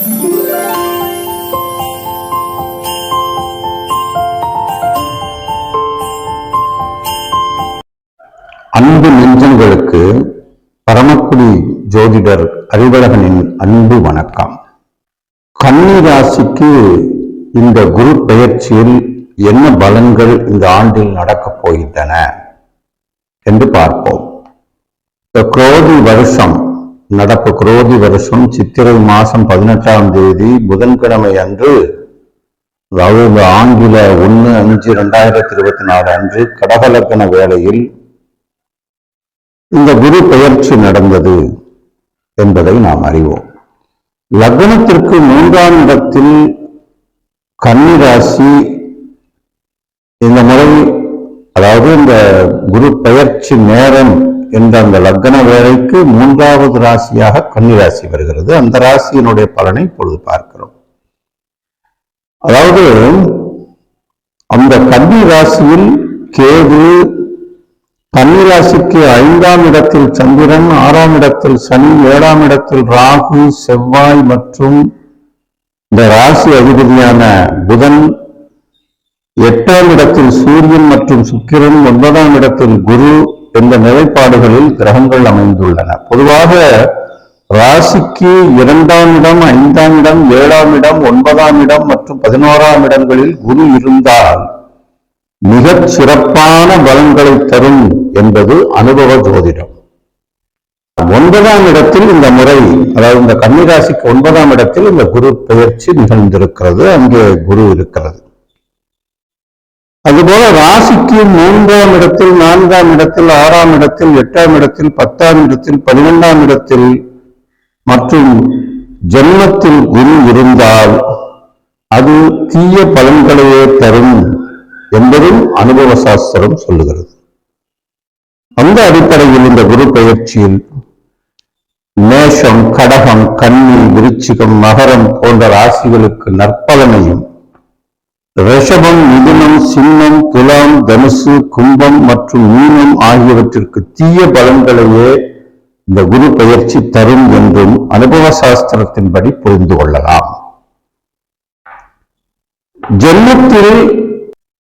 அன்பு நெஞ்சங்களுக்கு பரமக்குடி ஜோதிடர் அறிவழகனின் அன்பு வணக்கம். கன்னி ராசிக்கு இந்த குரு பெயர்ச்சியில் என்ன பலன்கள் இந்த ஆண்டில் நடக்கப் போகின்றன? என்று பார்ப்போம். இந்த குரோதி வருஷம் நடப்பு குரோதி வருஷம் சித்திரை மாசம் பதினெட்டாம் தேதி புதன்கிழமை அன்று அதாவது ஆங்கில ஒன்று அஞ்சு ரெண்டாயிரத்தி இருபத்தி நாலு அன்று கடகலக்கண வேளையில் இந்த குரு பெயர்ச்சி நடந்தது என்பதை நாம் அறிவோம். லக்னத்திற்கு மூன்றாம் இடத்தில் கன்னிராசி இந்த முறை அதாவது இந்த குரு பெயர்ச்சி நேரம் என்ற அந்த லக்ன வேலைக்கு மூன்றாவது ராசியாக கன்னிராசி வருகிறது. அந்த ராசியினுடைய பலனை இப்பொழுது பார்க்கிறோம். அதாவது அந்த கன்னி ராசியில் கேது கன்னிராசிக்கு ஐந்தாம் இடத்தில் சந்திரன் ஆறாம் இடத்தில் சனி ஏழாம் இடத்தில் ராகு செவ்வாய் மற்றும் இந்த ராசி அதிபதியான புதன் எட்டாம் இடத்தில் சூரியன் மற்றும் சுக்கிரன் ஒன்பதாம் இடத்தில் குரு என்ற நிலைப்பாடுகளில் கிரகங்கள் அமைந்துள்ளன. பொதுவாக ராசிக்கு இரண்டாம் இடம் ஐந்தாம் இடம் ஏழாம் இடம் ஒன்பதாம் இடம் மற்றும் பதினோராம் இடங்களில் குரு இருந்தால் மிகச் சிறப்பான பலன்களை தரும் என்பது அனுபவ ஜோதிடம். ஒன்பதாம் இடத்தில் இந்த முறை அதாவது இந்த கன்னிராசிக்கு ஒன்பதாம் இடத்தில் இந்த குரு பெயர்ச்சி நிகழ்ந்திருக்கிறது. அங்கே குரு இருக்கிறது. அதுபோல ராசிக்கு மூன்றாம் இடத்தில் நான்காம் இடத்தில் ஆறாம் இடத்தில் எட்டாம் இடத்தில் பத்தாம் இடத்தில் பனிரெண்டாம் இடத்தில் மற்றும் ஜென்மத்தில் குரு இருந்தால் அது தீய பலன்களையே தரும் என்பதும் அனுபவ சாஸ்திரம் சொல்லுகிறது. அந்த அடிப்படையில் இந்த குரு பயிற்சியில் மேஷம் கடகம் கன்னி விருச்சிகம் மகரம் போன்ற ராசிகளுக்கு நற்பலனையும் ரிஷபம் மிதுனம் சிம்மம் துலாம் தனுசு கும்பம் மற்றும் மீனம் ஆகியவற்றிற்கு தீய பலன்களையே இந்த குரு பயிற்சி தரும் என்றும் அனுபவ சாஸ்திரத்தின்படி புரிந்து கொள்ளலாம். ஜென்மத்தில்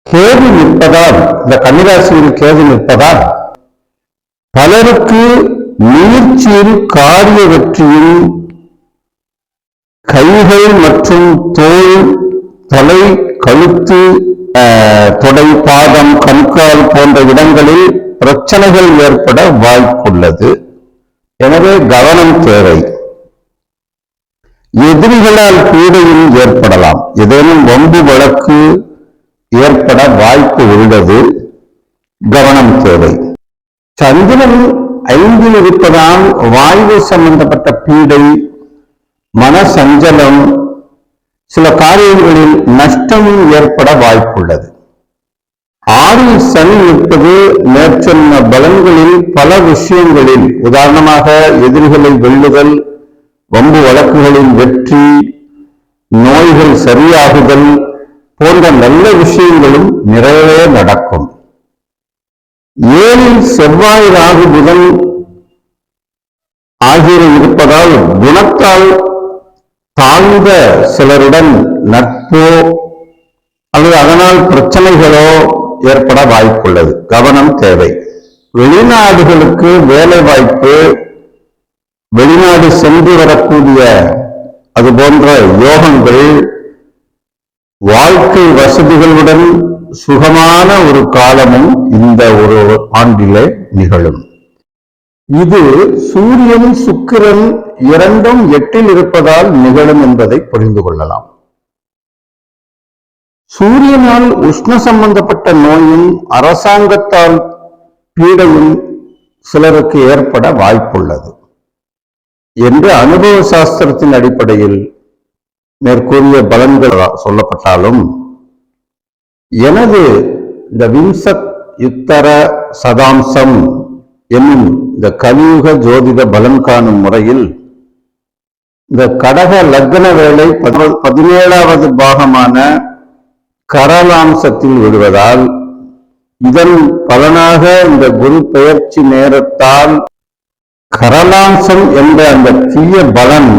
கேது நிற்பதால் இந்த கன்னிராசியில் கேது நிற்பதால் பலருக்கு முயற்சியில் காரிய வெற்றியும் கைகள் மற்றும் தோல் தலை கழுத்து தொடை பாதம் கண்கால் போன்ற இடங்களில் பிரச்சனைகள் ஏற்பட வாய்ப்புள்ளது. எனவே கவனம் தேவை. எதிரிகளால் பீடையும் ஏற்படலாம். ஏதேனும் வம்பு வழக்கு ஏற்பட வாய்ப்பு உள்ளது. கவனம் தேவை. சந்திரன் ஐந்தில் இருப்பதால் வாயு சம்பந்தப்பட்ட பீடை மன சஞ்சலம் சில காரியங்களில் நஷ்டம் ஏற்பட வாய்ப்புள்ளது. ஆறில் சனி இருப்பது மேற்சொன்ன பலன்களில் பல விஷயங்களில் உதாரணமாக எதிரிகளை வெல்லுதல் வம்பு வழக்குகளில் வெற்றி நோய்கள் சரியாகுதல் போன்ற நல்ல விஷயங்களும் நிறையவே நடக்கும். ஏழில் செவ்வாய் ராகு புதன் ஆகியோர் இருப்பதால் குணத்தால் தாழ்ந்த சிலருடன் நட்போ அல்லது அதனால் பிரச்சனைகளோ ஏற்பட வாய்ப்புள்ளது. கவனம் தேவை. வெளிநாடுகளுக்கு வேலை வாய்ப்பு வெளிநாடு சென்று வரக்கூடிய அது போன்ற யோகங்கள் வாழ்க்கை வசதிகளுடன் சுகமான ஒரு காலமும் இந்த ஒரு ஆண்டிலே நிகழும். இது சூரியன் சுக்கிரன் இரண்டும் எட்டில் இருப்பதால் நிகழும் என்பதை புரிந்து கொள்ளலாம். சூரியனால் உஷ்ண சம்பந்தப்பட்ட நோயும் அரசாங்கத்தால் பீடையும் சிலருக்கு ஏற்பட வாய்ப்புள்ளது என்று அனுபவ சாஸ்திரத்தின் அடிப்படையில் மேற்கூறிய பலன்கள் சொல்லப்பட்டாலும் எனது இந்த விம்சத் யுத்தர சதாம்சம் என்னும் இந்த கலியுக ஜோதிட பலன் காணும் முறையில் இந்த கடக லக்ன வேலை பதினேழாவது பாகமான கரலாம்சத்தில் விடுவதால் இதன் பலனாக இந்த குரு பெயர்ச்சி நேரத்தால் கரலாம்சம் என்ற அந்த தீய பலன்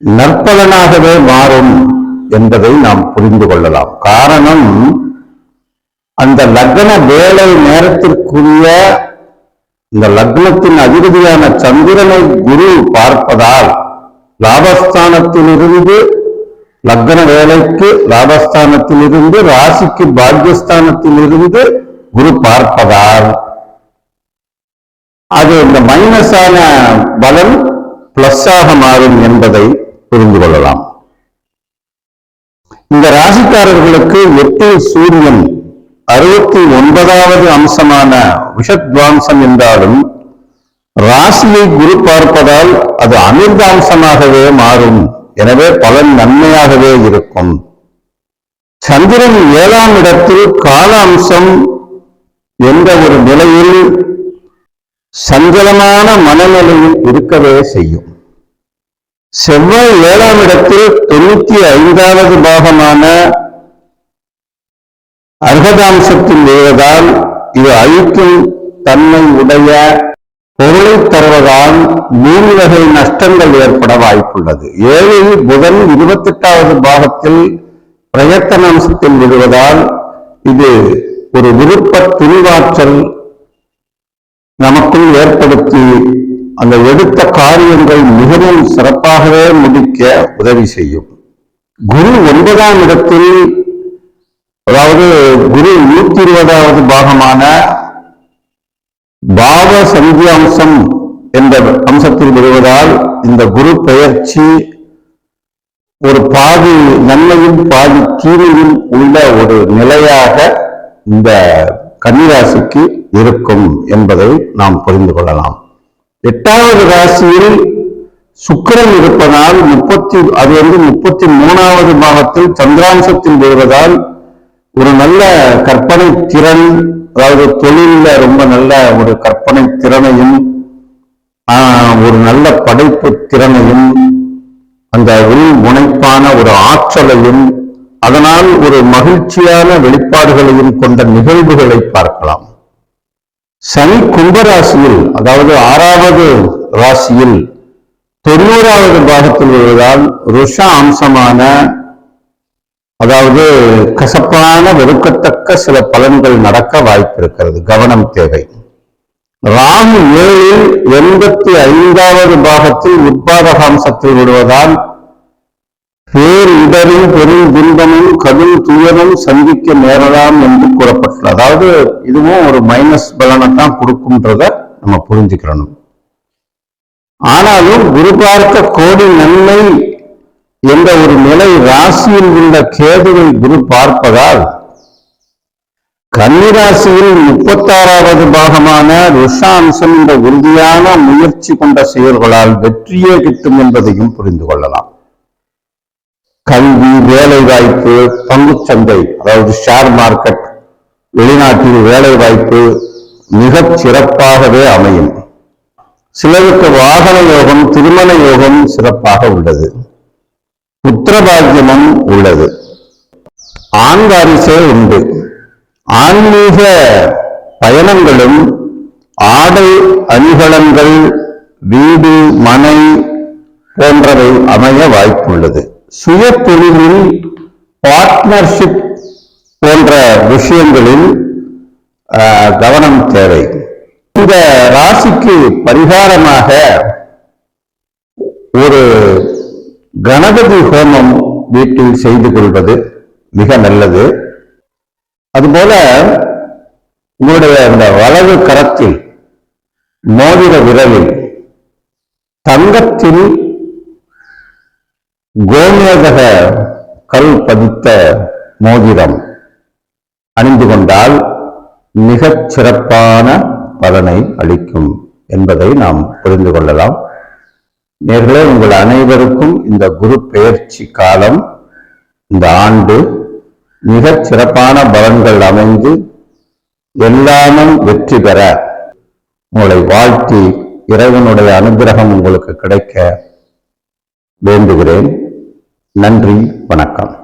நற்பலனாகவே மாறும் என்பதை நாம் புரிந்து கொள்ளலாம். காரணம் அந்த லக்ன வேலை நேரத்திற்குரிய இந்த லக்னத்தின் அதிபதியான சந்திரனை குரு பார்ப்பதால் லாபஸ்தானத்திலிருந்து லக்ன வேலைக்கு லாபஸ்தானத்திலிருந்து ராசிக்கு பாக்யஸ்தானத்திலிருந்து குரு பார்ப்பதால். அது இந்த மைனஸான பலன் பிளஸ்ஸாக மாறும் என்பதை புரிந்து கொள்ளலாம். இந்த ராசிக்காரர்களுக்கு எட்டு சூரியன் அறுபத்தி ஒன்பதாவது அம்சமான விஷத்வாம்சம் என்றாலும் ராசியை குரு பார்ப்பதால் அது அமிர்தாம்சமாகவே மாறும். எனவே பலன் நன்மையாகவே இருக்கும். சந்திரன் ஏழாம் இடத்தில் கால அம்சம் என்ற ஒரு நிலையில் சஞ்சலமான மனநிலையில் இருக்கவே செய்யும். செவ்வாய் ஏழாம் இடத்தில் தொண்ணூத்தி ஐந்தாவது பாகமான அர்ஹதாம்சத்தின் விழுவதால் இது அழிக்கும் தன்மை உடைய பொருளை தருவதால் மூன்று வகை நஷ்டங்கள் ஏற்பட வாய்ப்புள்ளது. ஏழில் புதன் இருபத்தி எட்டாவது பாகத்தில் பிரயத்தன அம்சத்தில் விழுவதால் இது ஒரு விருப்ப துணிவாற்றல் நமக்குள் ஏற்படுத்தி அந்த எடுத்த காரியங்கள் மிகவும் சிறப்பாகவே முடிக்க உதவி செய்யும். குரு ஒன்பதாம் இடத்தில் அதாவது குரு நூத்தி இருபதாவது பாகமான பாவ சந்தியாம்சம் என்ற அம்சத்தில் வருவதால் இந்த குரு பெயர்ச்சி ஒரு பாதி நன்மையும் பாதி தீமையும் உள்ள ஒரு நிலையாக இந்த கன்னிராசிக்கு இருக்கும் என்பதை நாம் புரிந்து கொள்ளலாம். எட்டாவது ராசியில் சுக்கரன் இருப்பதால் முப்பத்தி அது வந்து முப்பத்தி மூணாவது பாகத்தில் சந்திராம்சத்தில் வருவதால் ஒரு நல்ல கற்பனை திறன் அதாவது தொழிலில் ரொம்ப நல்ல ஒரு கற்பனை திறனையும் ஒரு நல்ல படைப்பு திறனையும் அந்த உள் முனைப்பான ஒரு ஆற்றலையும் அதனால் ஒரு மகிழ்ச்சியான வெளிப்பாடுகளையும் கொண்ட நிகழ்வுகளை பார்க்கலாம். சனி கும்பராசியில் அதாவது ஆறாவது ராசியில் தொண்ணூறாவது பாகத்தில் வருவதால் ருஷ அம்சமான அதாவது கசப்பான வெறுக்கத்தக்க சில பலன்கள் நடக்க வாய்ப்பு இருக்கிறது கவனம் தேவை. ராகு ஏழில் எண்பத்தி ஐந்தாவது பாகத்தில் உட்பாதகாம்சத்தில் விடுவதால் பேர் இடரும் பெரும் துன்பமும் கடும் துயரும் சந்திக்க நேரலாம் என்று கூறப்பட்டுள்ளது. அதாவது இதுவும் ஒரு மைனஸ் பலனை தான் கொடுக்கும்ன்றத நம்ம புரிஞ்சுக்கிறணும். ஆனாலும் குரு பார்க்க கோடி நன்மை என்ற ஒரு நிலை ராசியில் உள்ள கேதுவை குரு பார்ப்பதால் கன்னிராசியில் முப்பத்தாறாவது பாகமான ருஷாம்சம் என்ற உறுதியான முயற்சி கொண்ட செயல்களால் வெற்றியே கிட்டும் என்பதையும் புரிந்து கொள்ளலாம். கல்வி வேலை வாய்ப்பு பங்குச்சந்தை அதாவது ஷேர் மார்க்கெட் வெளிநாட்டில் வேலை வாய்ப்பு மிகச் சிறப்பாகவே அமையும். சிலருக்கு வாகன யோகம் திருமண யோகம் சிறப்பாக உள்ளது. புத்திரபாகியமும் உள்ளது. ஆண் வாரிசே உண்டு. ஆன்மீக பயணங்களும் ஆடை அணிகலன்கள் வீடு மனை போன்றவை அமைய வாய்ப்புள்ளது. சுய தொழிலில் பார்ட்னர்ஷிப் போன்ற விஷயங்களில் கவனம் தேவை. இந்த ராசிக்கு பரிகாரமாக ஒரு கணபதி ஹோமம் வீட்டில் செய்து கொள்வது மிக நல்லது. அதுபோல உங்களுடைய அந்த வலது கரத்தில் மோதிர விரலில் தங்கத்தில் கோமேதக கல் பதித்த மோதிரம் அணிந்து கொண்டால் மிகச் சிறப்பான பலனை அளிக்கும் என்பதை நாம் புரிந்து கொள்ளலாம். நேர்களே உங்கள் அனைவருக்கும் இந்த குரு பெயர்ச்சி காலம் இந்த ஆண்டு மிகச் சிறப்பான பலன்கள் அமைந்து எல்லாமும் வெற்றி பெற உங்களை வாழ்த்தி இறைவனுடைய அனுகிரகம் உங்களுக்கு கிடைக்க வேண்டுகிறேன். நன்றி வணக்கம்.